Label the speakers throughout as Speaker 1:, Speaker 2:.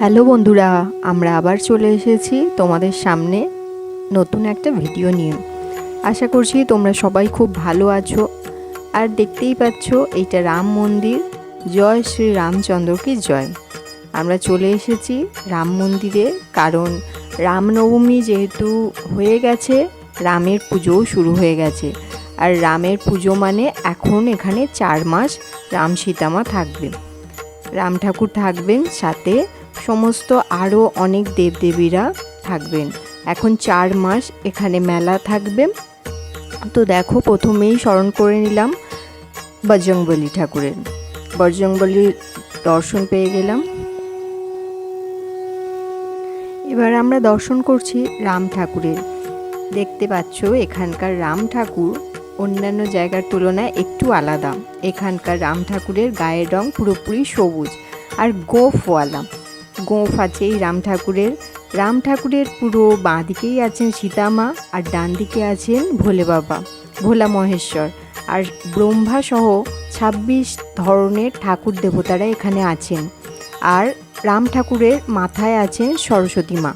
Speaker 1: Hello বন্ধুরা, আমরা আবার চলে এসেছি তোমাদের সামনে নতুন একটা ভিডিও নিয়ে। আশা করছি তোমরা সবাই খুব ভালো আছো। আর দেখতেই পাচ্ছ, এইটা রাম মন্দির। জয় শ্রী রামচন্দ্রকে জয়। আমরা চলে এসেছি রাম মন্দিরে, কারণ রামনবমী যেহেতু হয়ে গেছে, রামের পুজোও শুরু হয়ে গেছে। আর রামের পুজো মানে এখন এখানে চার মাস রাম সীতামা থাকবে। রাম ঠাকুর থাকবেন সাথে সমস্ত আরও অনেক দেবদেবীরা থাকবেন। এখন চার মাস এখানে মেলা থাকবে। তো দেখো, প্রথমেই স্মরণ করে নিলাম বজরংবলী ঠাকুরের। বজরংবলীর দর্শন পেয়ে গেলাম। এবার আমরা দর্শন করছি রাম ঠাকুরের। দেখতে পাচ্ছ, এখানকার রাম ঠাকুর অন্যান্য জায়গার তুলনায় একটু আলাদা। এখানকার রাম ঠাকুরের গায়ের রং পুরোপুরি সবুজ আর গোফওয়ালা। গোঁফ আছে এই রাম ঠাকুরের। রাম ঠাকুরের পুরো বাঁ দিকেই আছেন সীতামা আর ডান দিকে আছেন ভোলে বাবা, ভোলা মহেশ্বর। আর ব্রহ্মা সহ ছাব্বিশ ধরনের ঠাকুর দেবতারা এখানে আছেন। আর রাম ঠাকুরের মাথায় আছেন সরস্বতী মা।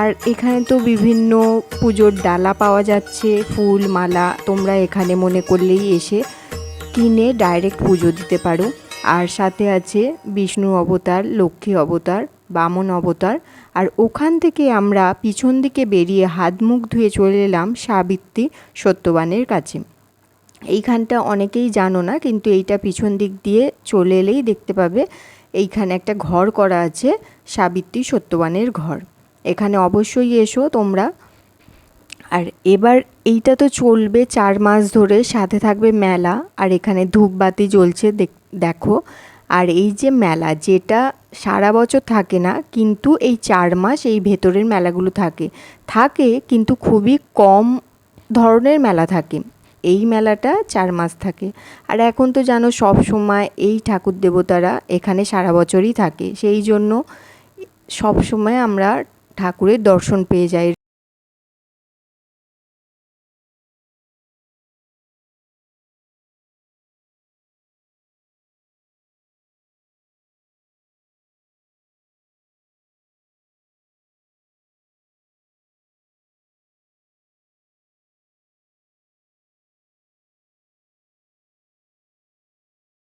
Speaker 1: আর এখানে তো বিভিন্ন পুজোর ডালা পাওয়া যাচ্ছে, ফুল, মালা, তোমরা এখানে মনে করলেই এসে কিনে ডাইরেক্ট পুজো দিতে পারো। আর সাথে আছে বিষ্ণু অবতার, লক্ষ্মী অবতার বামন অবতার, আর ওখান থেকে আমরা পিছন দিকে বেরিয়ে হাত মুখ ধুয়ে চলে এলাম সাবিত্রী সত্যবানের কাছে। এইখানটা অনেকেই জানো না, কিন্তু এইটা পিছন দিক দিয়ে চলে এলেই দেখতে পাবে, এইখানে একটা ঘর করা আছে, সাবিত্রী সত্যবানের ঘর। এখানে অবশ্যই এসো তোমরা। আর এবার এইটা তো চলবে চার মাস ধরে, সাথে থাকবে মেলা, আর এখানে ধূপবাতি জ্বলছে দেখো আর এই যে মেলা, যেটা সারা বছর থাকে না, কিন্তু এই চার মাস এই ভেতরের মেলাগুলো থাকে। থাকে কিন্তু খুবই কম ধরনের মেলা থাকে। এই মেলাটা চার মাস থাকে। আর এখন তো জানো সব সময় এই ঠাকুর দেবতারা এখানে সারা বছরই থাকে। সেই জন্য সব সময় আমরা ঠাকুরের দর্শন পেয়ে যাই।